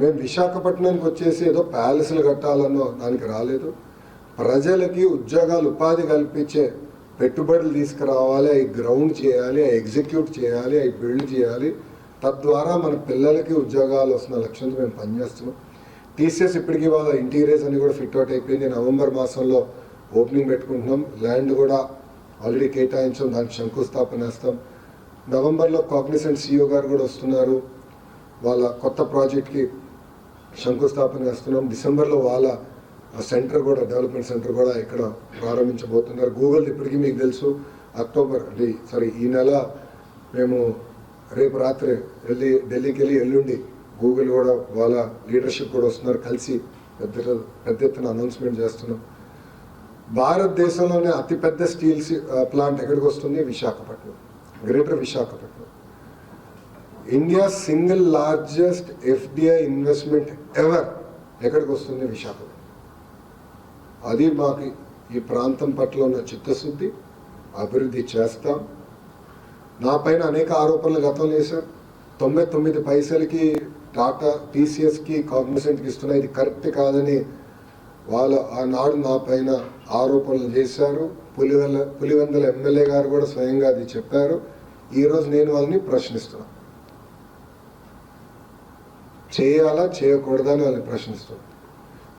మేము విశాఖపట్నానికి వచ్చేసి ఏదో ప్యాలెస్లు కట్టాలన్నో దానికి రాలేదు. ప్రజలకి ఉద్యోగాలు ఉపాధి కల్పించే పెట్టుబడులు తీసుకురావాలి అవి గ్రౌండ్ చేయాలి అవి ఎగ్జిక్యూట్ చేయాలి అవి బిల్డ్ చేయాలి. తద్వారా మన పిల్లలకి ఉద్యోగాలు వస్తున్న లక్ష్యంతో మేము పనిచేస్తున్నాం. టీసీఎస్ ఇప్పటికీ వాళ్ళ ఇంటీరియర్స్ అని కూడా ఫిట్ అవుట్ అయిపోయింది. నవంబర్ మాసంలో ఓపెనింగ్ పెట్టుకుంటున్నాం. ల్యాండ్ కూడా ఆల్రెడీ కేటాయించాం. దానికి శంకుస్థాపన వేస్తాం నవంబర్లో కాగ్నిసెంట్ సీఈఓ గారు కూడా వస్తున్నారు. వాళ్ళ కొత్త ప్రాజెక్ట్కి శంకుస్థాపన చేస్తున్నాం. డిసెంబర్లో వాళ్ళ సెంటర్ కూడా డెవలప్మెంట్ సెంటర్ కూడా ఇక్కడ ప్రారంభించబోతున్నారు. గూగుల్ ఇప్పటికీ మీకు తెలుసు అక్టోబర్ అంటే సారీ ఈ నెల మేము రేపు రాత్రి వెళ్ళి ఢిల్లీకి వెళ్ళి ఎల్లుండి గూగుల్ కూడా వాళ్ళ లీడర్షిప్ కూడా వస్తున్నారు. కలిసి పెద్ద పెద్ద ఎత్తున అనౌన్స్మెంట్ చేస్తున్నాం. భారతదేశంలోనే అతిపెద్ద స్టీల్ ప్లాంట్ ఎక్కడికి వస్తుంది? Visakhapatnam. Greater Visakhapatnam. India single largest FDI investment ever ఎక్కడికి వస్తుంది విశాఖపట్నం అది మాకు ఈ ప్రాంతం పట్ల ఉన్న చిత్తశుద్ధి అభివృద్ధి చేస్తాం. నా పైన అనేక ఆరోపణలు గతంలో చేశారు. తొంభై తొమ్మిది పైసలకి టాటా టీసీఎస్కి కాగ్నిసెంట్కి ఇస్తున్నా ఇది కరెక్ట్ కాదని వాళ్ళ ఆనాడు నా పైన ఆరోపణలు చేశారు. పులివెల్ల పులివెందల ఎమ్మెల్యే గారు కూడా స్వయంగా అది చెప్పారు. ఈరోజు నేను వాళ్ళని ప్రశ్నిస్తున్నాను చేయాలా చేయకూడదా అని వాళ్ళని ప్రశ్నిస్తున్నాను